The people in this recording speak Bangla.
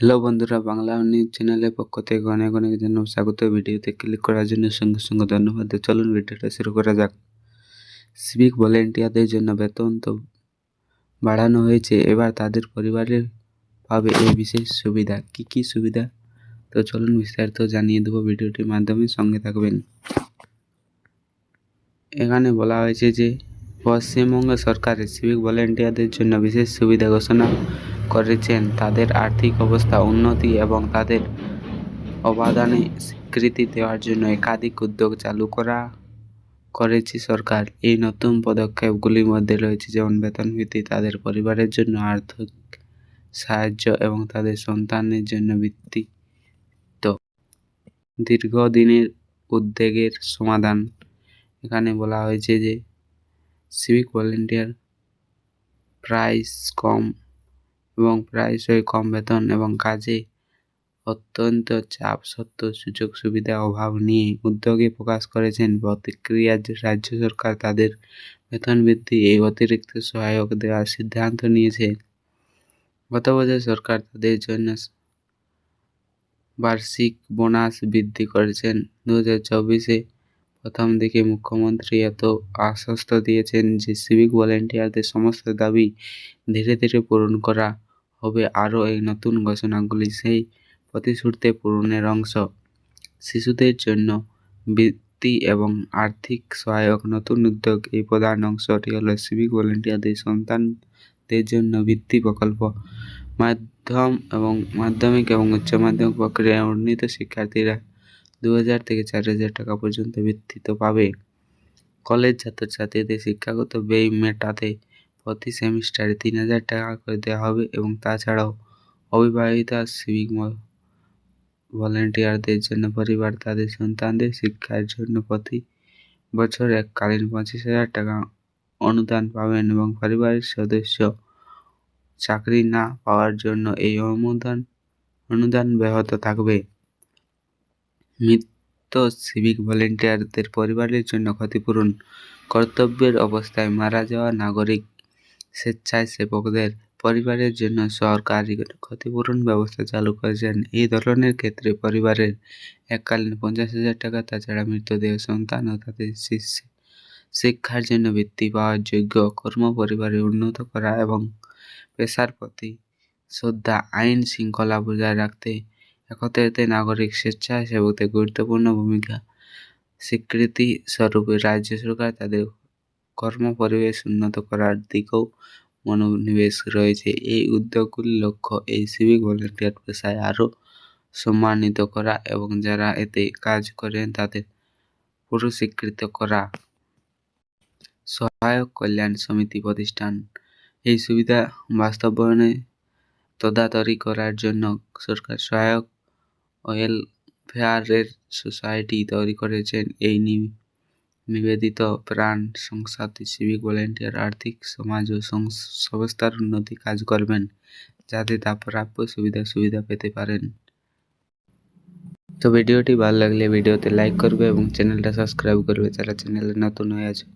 হ্যালো বন্ধুরা, বাংলা নিউজ চ্যানেলের পক্ষ থেকে অনেক অনেক জানাব স্বাগত। ভিডিওতে ক্লিক করার জন্য সঙ্গে সঙ্গে ধন্যবাদ চলুন ভিডিওটা শুরু করা যাক। সিভিক ভলেন্টিয়ারদের জন্য বেতন তো বাড়ানো হয়েছে। এবার তাদের পরিবারের পাবে এই বিশেষ সুবিধা কি কি সুবিধা? তো চলুন বিস্তারিত জানিয়ে দেবো ভিডিওটির মাধ্যমে। সঙ্গে থাকবেন। এখানে বলা হয়েছে যে পশ্চিমবঙ্গ সরকারের সিভিক ভলেন্টিয়ারদের জন্য বিশেষ সুবিধা ঘোষণা করেছেন, তাদের আর্থিক অবস্থা উন্নতি এবং তাদের অবদানে স্বীকৃতি দেওয়ার জন্য একাধিক উদ্যোগ চালু করা, করেছে সরকার। এই নতুন পদক্ষেপগুলির মধ্যে রয়েছে যেমন বেতন ভিত্তি তাদের পরিবারের জন্য আর্থিক সাহায্য এবং তাদের সন্তানের জন্য বৃত্তি তো দীর্ঘদিনের উদ্বেগের সমাধান। এখানে বলা হয়েছে যে সিভিক ভলেন্টিয়ার প্রাইস কম এবং প্রায়শই কম বেতন এবং কাজে অত্যন্ত চাপ সত্ত্বেও সুযোগ সুবিধা অভাব নিয়ে উদ্যোগে প্রকাশ করেছেন প্রতিক্রিয়া রাজ্য সরকার তাদের বেতন বৃদ্ধি এই অতিরিক্ত সহায়ক দেওয়ার সিদ্ধান্ত নিয়েছে। গত বছর সরকার তাদের জন্য বার্ষিক বোনাস বৃদ্ধি করেছেন। দু হাজার চব্বিশে প্রথম দিকে মুখ্যমন্ত্রী এত আশ্বস্ত দিয়েছেন যে সিভিক ভলেন্টিয়ারদের সমস্ত দাবি ধীরে ধীরে পূরণ করা হবে আরও এই নতুন ঘোষণাগুলি সেই প্রতিশ্রুতি পূরণের অংশ। শিশুদের জন্য বৃত্তি এবং আর্থিক সহায়ক নতুন উদ্যোগ এই প্রধান অংশটি হলো সিভিক ভলেন্টিয়ারদের সন্তানদের জন্য বৃত্তি প্রকল্প। মাধ্যম এবং মাধ্যমিক এবং উচ্চ মাধ্যমিক প্রক্রিয়ায় উন্নীত শিক্ষার্থীরা দু হাজার থেকে চার হাজার টাকা পর্যন্ত বৃত্তি তো পাবে। কলেজ ছাত্রছাত্রীদের শিক্ষাগত ব্যয় মেটাতে প্রতি সেমিস্টারে তিন হাজার টাকা করে দেওয়া হবে এবং তাছাড়াও অবিবাহিতা সিভিক ভলেন্টিয়ারদের জন্য পরিবার, তাদের সন্তানদের শিক্ষার জন্য প্রতি বছর এককালীন পঁচিশ হাজার টাকা অনুদান পাবেন এবং পরিবারের সদস্য চাকরি না পাওয়ার জন্য এই অনুদান অনুদান ব্যাহত থাকবে। মৃত সিভিক ভলেন্টিয়ারদের পরিবারের জন্য ক্ষতিপূরণ কর্তব্যের অবস্থায় মারা যাওয়া নাগরিক স্বেচ্ছাসেবকদের পরিবারের জন্য সরকারি ক্ষতিপূরণ ব্যবস্থা চালু করেছেন। এই ধরনের ক্ষেত্রে পরিবারের এককালীন পঞ্চাশ হাজার টাকা, তাছাড়া মৃতদেহ, সন্তান ও তাদের শিক্ষার জন্য বৃত্তি পাওয়ার যোগ্য কর্ম পরিবারে উন্নত করা এবং পেশার প্রতি শ্রদ্ধা, আইন শৃঙ্খলা বজায় রাখতে একত্রিত নাগরিক স্বেচ্ছাসেবকদের গুরুত্বপূর্ণ ভূমিকা স্বীকৃতি স্বরূপে রাজ্য সরকার তাদের কর্মপরিবেশ উন্নত করার দিকেও মনোনিবেশ রয়েছে। এই উদ্যোগগুলির লক্ষ্য এই সিভিক ভলেন্টিয়ার পেশায় আরও সম্মানিত করা এবং যারা এতে কাজ করেন তাদের পুরস্কৃত করা। সহায়ক কল্যাণ সমিতি প্রতিষ্ঠান। এই সুবিধা বাস্তবায়নে তদাতরি করার জন্য সরকার সহায়ক ওয়েলফেয়ারের সোসাইটি তৈরি করেছেন। এই নিবেদিত প্রাণ সংস্থাটি সিভিক ভলেন্টিয়ার আর্থিক সমাজ ও সংস্থার উন্নতি কাজ করবেন যাতে তা প্রাপ্য সুবিধা সুবিধা পেতে পারেন। তো ভিডিওটি ভালো লাগলে ভিডিওতে লাইক করবে এবং চ্যানেলটা সাবস্ক্রাইব করবে যারা চ্যানেলে নতুন হয়ে আছে।